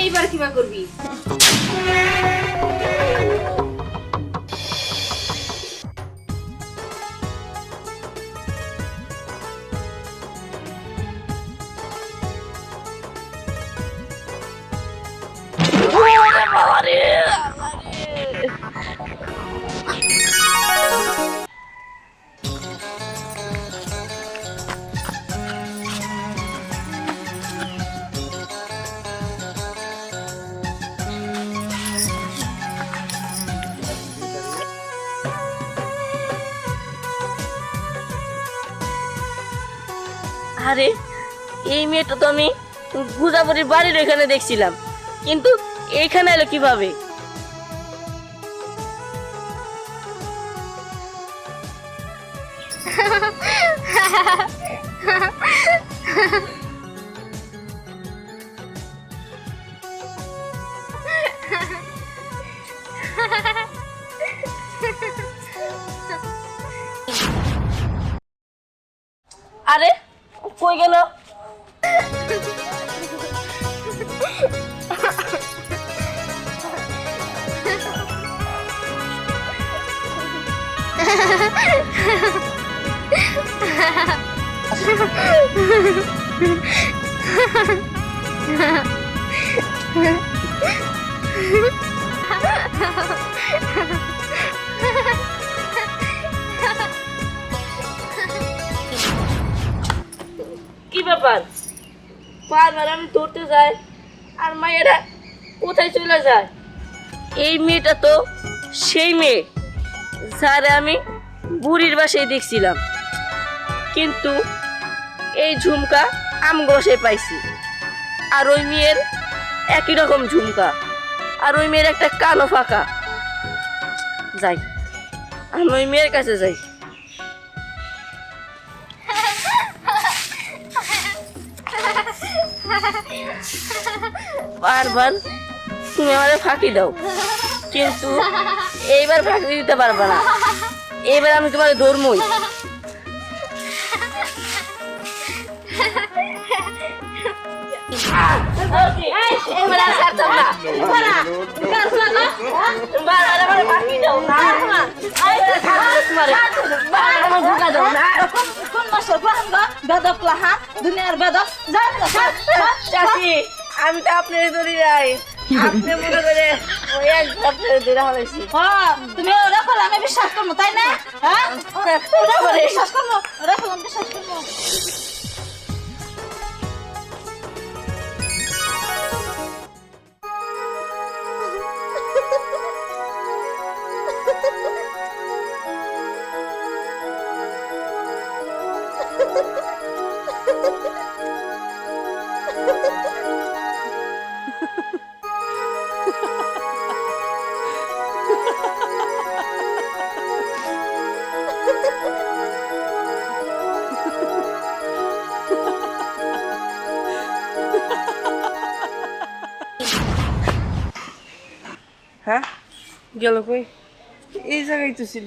এইবার কিবা করবি? আরে এই মেয়েটা তো আমি গুজাপুরির বাড়ির ওইখানে দেখছিলাম। কিন্তু এইখানে এলো কীভাবে? আরে কি ব্যাপার? বারবার আমি ধরতে যাই আর মায়েরা কোথায় চলে যায়? এই মেয়েটা তো সেই মেয়ে। যারে আমি বুড়ির বাসায় দেখছিলাম। কিন্তু এই ঝুমকা আম গসে পাইছি। আর ওই মেয়ের একই রকম ঝুমকা। আর ওই মেয়ের একটা কালো ফাঁকা। যাই, আমি ওই মেয়ের কাছে যাই। বারবার তুমি আমাদের ফাঁকি দাও। কিন্তু এইবার ফাঁকি দিতে পারবে না। এইবার আমি তোমার ধর্মই। আমি তো আপনার ধরে যাই আপনি মনে করে ওই এক আপনার ধরে হয়েছি হ্যাঁ, তুমি ওরা করলে আমি বিশ্বাস করব তাই না? হ্যাঁ? ওরা করলে বিশ্বাস করব ওরা বিশ্বাস করব। হ্যাঁ গেল কই এই জায়গায় তো ছিল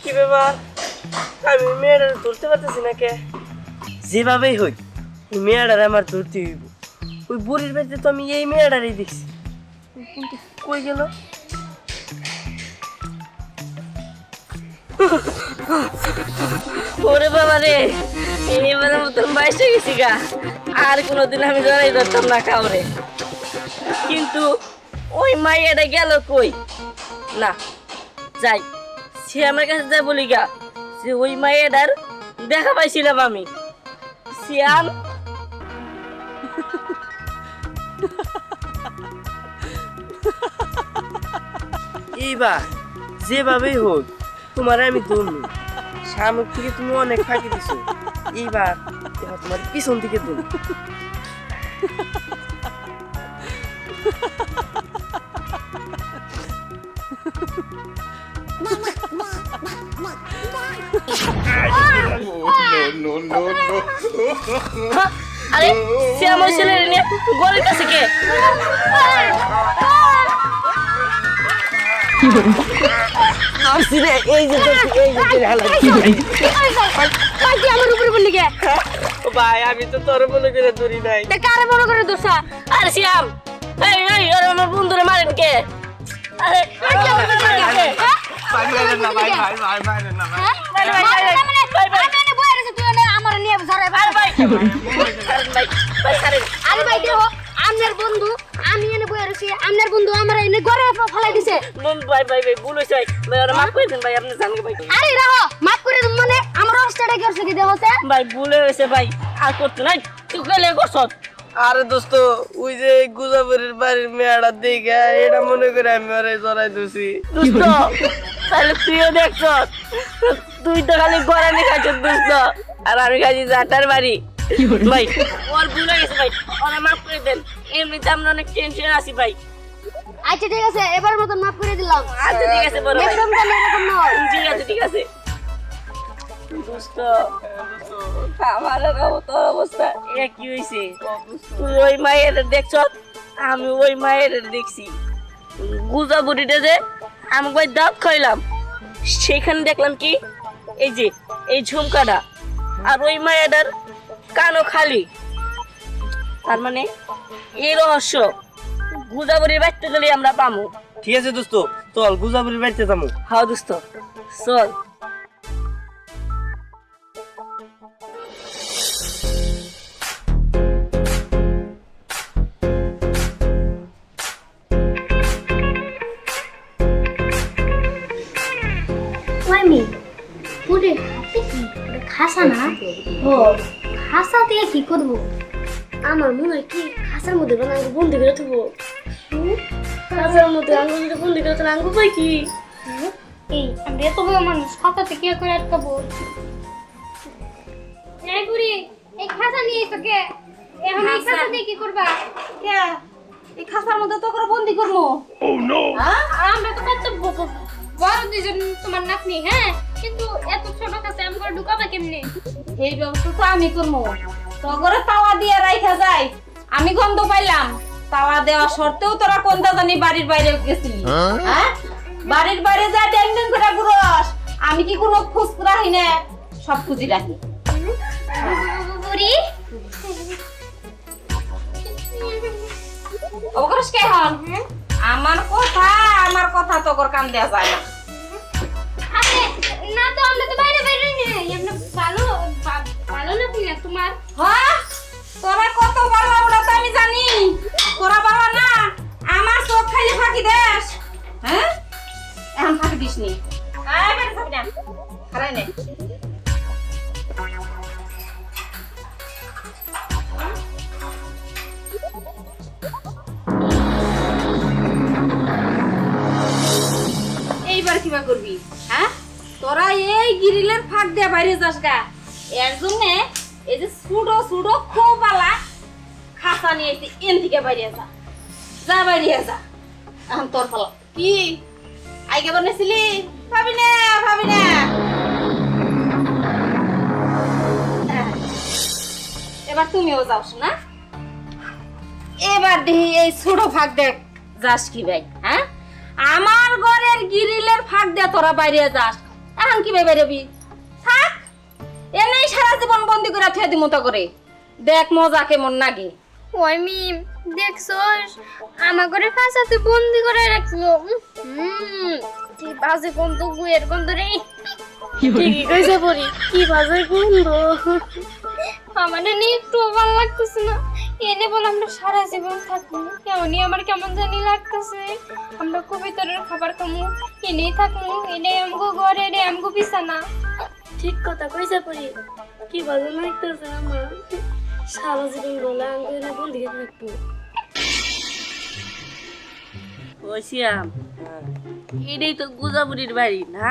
কি ব্যাপার আমি মেয়েটা ধরতে পারতেছি না কে যেভাবেই হই এই মেয়েটার আমার ধরতে হইব। ওই বুড়ির বাড়িতে তো আমি এই মেয়েটারই দেখছি। কিন্তু কই গেল? ওরে বাবা রে এইবারের মতন বাইসে গেছি গা। আর কোনোদিন আমি জড়াই ধরতাম না কাউরে। কিন্তু ওই মাইয়াটা গেল কই? না যাই। সে আমার কাছে যা বলি গা যে ওই মাইয়াটার দেখা পাইছিলাম আমি। সিয়াম এইবার যেভাবেই হোক তোমার আমি ধরবো সামনে থেকে তুমি অনেক ফাঁকি দিছো। এইবার এবার তোমার পিছন থেকে হ্যাঁ? আরে সে আমার ছেলে নিয়ে গলির কাছে কে? এই যে এই যে তোর হালাত। তুই আমার উপরে বললি কে ভাই আমি তো তোর মনে করে ধরি নাই। তা কারে বড় করে দোষা আরে শ্যাম। এই এই আর আমার বন্ধুরে মারেন কে? আরে আমার? হ্যাঁ? ভাই মারেন না ভাই ভাই ভাই মারেন না ভাই। হ্যাঁ? ভাই, ভাই, মানে, নিয়ে রয়েছি আমনের বন্ধু আমার এনে ঘরে ফেলাই দিছে। নুন ভাই ভাই ভাই ভুল হয়েছে ভাই ভাই মাফ করে দেন ভাই আপনি জানেন ভাই। আরে রাহো মাফ করে দিন মানে আমার অবস্থাটা করছে কি দেখতে ভাই ভুল হয়েছে ভাই। আর করতে নাই। তুই গেলে করছত। আরে দোস্ত ওই যে গুজাবরের বাড়ির মেয়েটা দেখে এটা মনে করে আমি ওরে জড়াই দিছি দুষ্ট তাহলে তুইও দেখছ। তুই তো খালি গড়ানি খাচ্ছ দুষ্ট আর আমি খাচ্ছি জাটার বাড়ি। ভাই ওর ভুল হয়ে গেছে ভাই। ওরা মাফ করে দেন। এমনিতে আমরা অনেক টেনশন আছি ভাই। আচ্ছা ঠিক আছে এবার মতন মাফ করে দিলাম। আচ্ছা ঠিক আছে বড় ভাই। নেক্সট টাইম এরকম নয়। ঠিক আছে ঠিক আছে। দুষ্ট। আমার তোর অবস্থা এ কি হয়েছে তুই ওই মায়ের দেখছ আমি ওই মায়ের দেখছি। গুজা বুড়িটা যে আমি কই দাঁত খাইলাম। সেখানে দেখলাম কি এই যে এই ঝুমকাটা। আর ওই মায়ের কানও খালি। তার মানে এই রহস্য গুজাবুড়ির বাড়তে গেলে আমরা পামু। ঠিক আছে দোস্ত চল গুজাবরের বাড়িতে যাব হাও দোস্ত চল। খাসা না? ও খাসা দিয়ে কি করব? আমার মনে হয় কি? খাসার মধ্যে বানা বন্দি করে থাকব খাসার মধ্যে আঙ্গুর যদি বন্দি করে তাহলে আঙ্গুর পাই কি? এই আমরা এত বড় মানুষ খাতা থেকে করে আটকাবো? এই বুড়ি এই খাসা নিয়ে তোকে এখন এই খাসা দিয়ে কি করবা? কে? এই খাসার মধ্যে তো করে বন্দি করব হ্যাঁ? আমরা তো কত বড় দুজন তোমার নাতনি হ্যাঁ? কিন্তু এত ছোট কাছে আমি করে ঢুকাবে কেমনে? এই ব্যবস্থা তো আমি করব তো করে তাওয়া দিয়ে রাখা যায়। আমি গন্ধ পাইলাম। তাওয়া দেওয়া সত্ত্বেও তোরা কোনটা জানি বাড়ির বাইরে গেছিলি? হ্যাঁ? বাড়ির বাইরে যা ড্যাং ড্যাং করে ঘুরস আমি কি কোনো খোঁজ রাখি না? সব খুঁজি রাখি। বুড়ি। অবকরস কে হন? আমার কথা আমার কথা তোর কান দেওয়া যায় না। না তো আমরা তো বাইরে বাইরে নেই। আমরা ভালো ভালো না তুমি তোমার হ্যাঁ? তোরা কত ভালো ওটা তো আমি জানি। তোরা ভালো না আমার চোখ খালি ফাঁকি দেশ হ্যাঁ? এখন ফাঁকি দিস নি। আয় বেটা যাবি না। হারাই নে। এইবার কিবা করবি হ্যাঁ? তোরা এই গিরিলের ফাঁক দিয়ে বাইরে যাস গা। এর জন্য এই যে সুডো সুডো খোপালা খাসা নিয়ে এসে এন থেকে বাইরে যা যা বাইরে যা এখন তোর পালা। কি? আইগে বানাইছিলি ভাবি না ভাবি না। হ্যাঁ। এবার তুমিও যাও না এবার দেখি এই ছোট ফাঁক দেখ যাস কি ভাই হ্যাঁ? আমার ঘরের গিরিলের ফাঁক দিয়ে তোরা বাইরে যাস। এখন কি ভাই বেরোবি? এনেই সারা জীবন বন্দি করে থুয়ে দি মতো করে। দেখ মজা কেমন নাগে। ওই মিম দেখছস? আমার ঘরে ফাঁসাতে বন্দি করে রাখল। হুম কি বাজে গন্ধ গুয়ের গন্ধ রে। ঠিকই কইছে পরি কি বাজে গন্ধ? আমার না একটু ভালো লাগতেছে না। এনে বলে আমরা সারা জীবন থাকব। কেমনই আমার কেমন জানি লাগতেছে। আমরা কবিতরের খাবার খামু এনেই থাকব এনে আমগো ঘরে এনে আমগো বিছানা। ঠিক কথা কইছে পরি। কি বাজে লাগতেছে আমার? সারা জীবন বলে আঙ্গুরে বন্দি করে রাখব ওইছিয়াম এটাই তো গুজাবুড়ির বাড়ি না?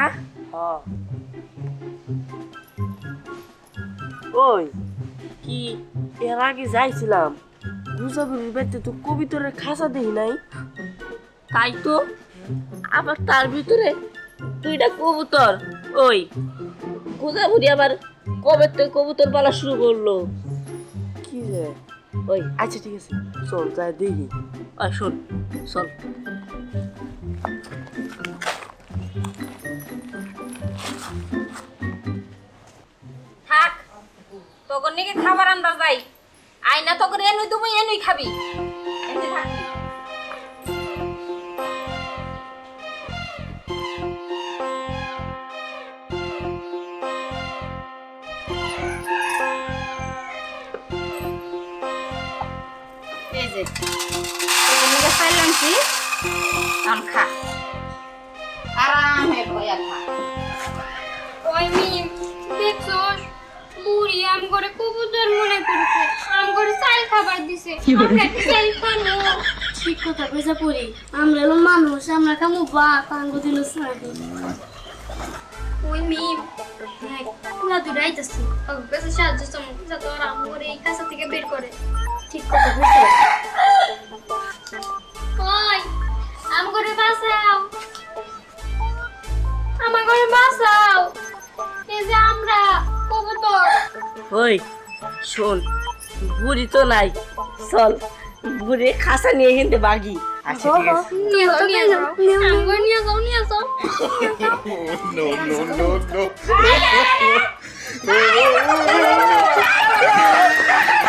ওই কি এর আগে যাইছিলাম। গুজাবুরির বাড়িতে তো কবিতরের খাসা দেখি নাই। তাই তো আবার তার ভিতরে দুইটা কবুতর। ওই গোদাবুরি আবার কবে থেকে কবুতর পালা শুরু করল? কি যে? ওই। আচ্ছা ঠিক আছে। চল যাই দেখি। ওই শোন চল। থাক তখন নাকি খাবার আনবা যাই আইনা তখন এনুই তুমি এনুই খাবি। যে আম করে কবুতর মনে করে চাল খাবার দিছে আমরা কি ঠিক কথা কইছা পড়ি আমরা হলো মানুষ আমরা খামু ভাত আঙ্গ দিল ওই মিম পুরা দূরে আইতাছি কাছে সাহায্য আম করে এই কাছা থেকে বের করে। ঠিক কথা কইছো ওই আম করে বাঁচাও। আমার ঘরে বাঁচাও। এই যে আমরা কবুতর। ওই শোন বুড়ি তো নাই। চল বুড়ি খাসা নিয়ে হিন্দে বাগি। আচ্ছা ঠিক আছে। নিয়ে যাও নিয়ে যাও। করে নিয়ে যাও নিয়ে যাও। No, no, no, no.